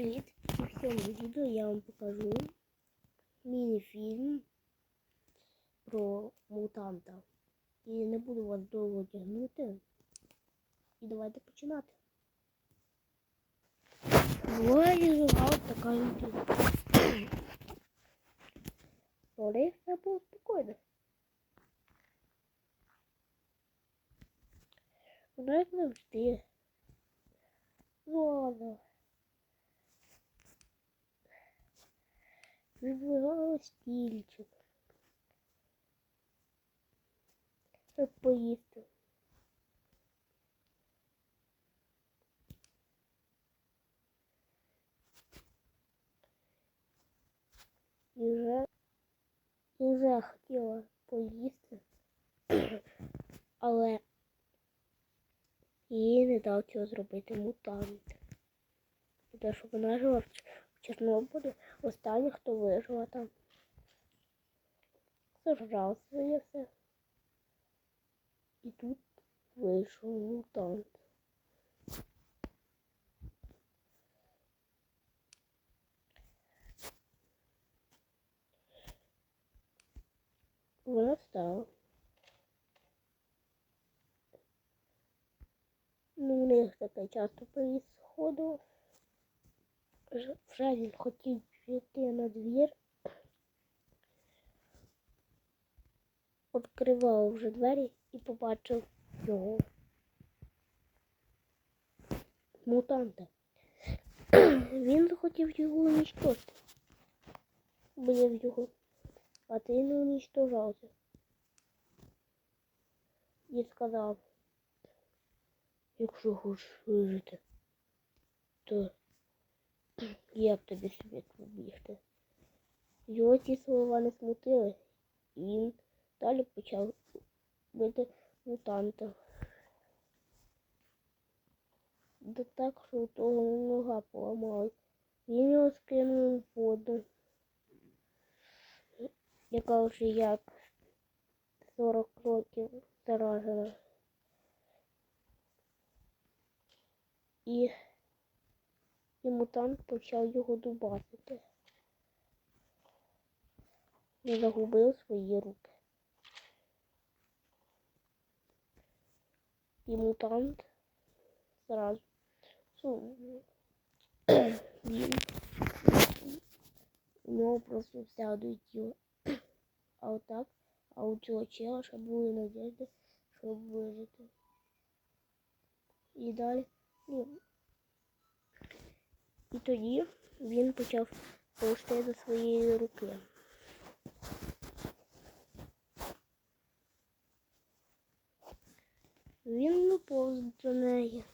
Привіт! В цьому відео я вам покажу міні-фільм про мутанта. І не буду вас довго тягнути. І давайте починати. Жива така людина. Але все було спокійно. Вона як завжди. Ладно. Вибирала стільчик. Щоб поїсти. І вже, і вже хотіла поїсти, але їй не дав цього зробити мутант. Те, що вона жила Чорнобилі, останній, хто вижила там. Сожрав своє все. І тут вийшов мутант. Вона встала. Ну, у них таке часто происходило. Він хотів піти на двір. Відкривав вже двері і побачив його. Мутанта. Він захотів його уничтожити. Бояв його. А ти не уничтожався. І сказав, якщо хочеш вижити, то як тобі собі побігти? Його ці слова не смутили, і він далі почав бити мутанта. Да так, що у того нога поламалась. Він його скинув в воду, яка вже як 40 років заражена. І і мутант почав його дубасити. Він загубив свої руки. І мутант зразу він нього просто одне тіло. А отак, а у цього чела ще були надіжди, щоб вижити. І далі, ну, і тоді він почав повсти до своєї руки. Він не повз до неї.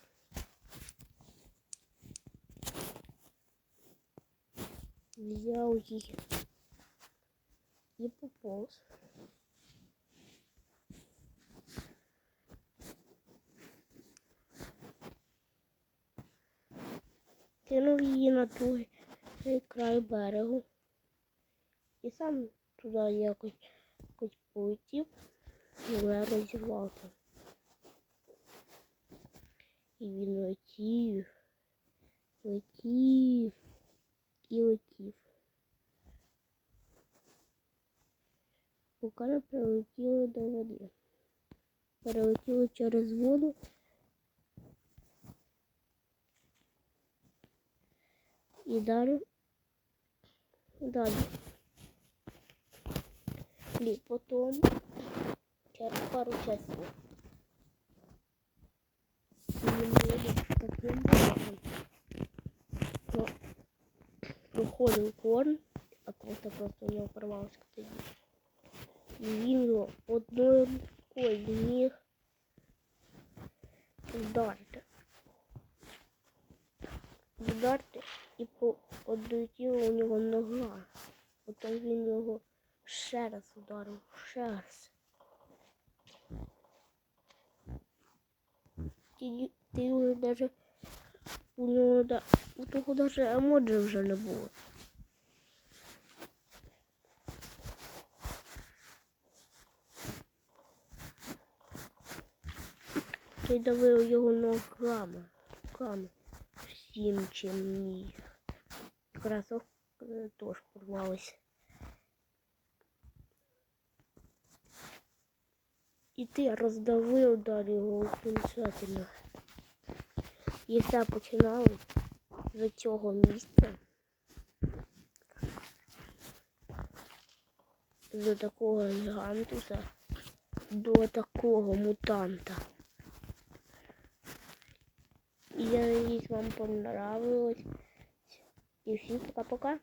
Взяв її і поповз. Кинув її на другий край берегу. І сам туди якось, якось полетів і розірвався. І він летів, летів і летів. Поки не прилетіли до води. Перелетіли через воду. І далі. Далі. І потім через пару. Він боком. Ну, проходив корн, а просто просто у нього порвався тоді. І він його одною рукою міг вдарити. Вдарити і по одлетіла у нього нога. Потім він його ще раз ударив, ще раз. Тоді ти вже даже у нього да, у того даже емоджі вже не було. Ти давив його ногами, руками, всім чим міг. Красок е, теж порвались. І ти роздавив далі його окончательно. І все починало з цього місця. З такого гігантуса до такого мутанта. Я надіюсь, вам понравилось. І всім пока-пока.